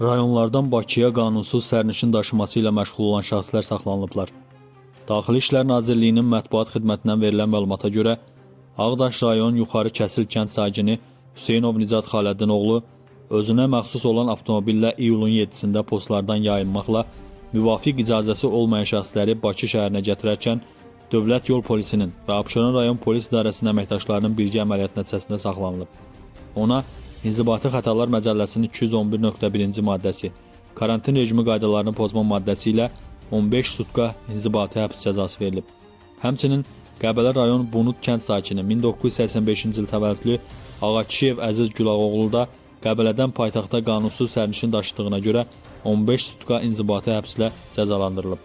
Rayonlardan Bakıya qanunsuz sərnişin daşıması ilə məşğul olan şəxslər saxlanılıblar. Daxili İşlər Nazirliyinin mətbuat xidmətindən verilən məlumata görə Ağdaş rayon Yuxarı Kəsil kənd sakini Hüseynov Nicat Xaləddin oğlu özünə məxsus olan avtomobillə iyulun 7-sində postlardan yayınmaqla müvafiq icazəsi olmayan şəxsləri Bakı şəhərinə gətirərkən Dövlət Yol Polisinin və Abşeron rayon polis idarəsinin əməkdaşlarının birgə əməliyyat nəticəsində saxlanılıb. Ona İnzibati Xətalar Məcəlləsinin 211.1-ci maddəsi, karantin rejimi qaydalarını pozma maddəsi ilə 15 sutka inzibati həbs cəzası verilib. Həmçinin Qəbələ rayon Bunut kənd sakini 1985-ci il təvəllüdlü Ağakişiyev Əziz Gülağoğlu da Qəbələdən paytaxta qanunsuz sərnişin daşıdığına görə 15 sutka inzibati həbslə cəzalandırılıb.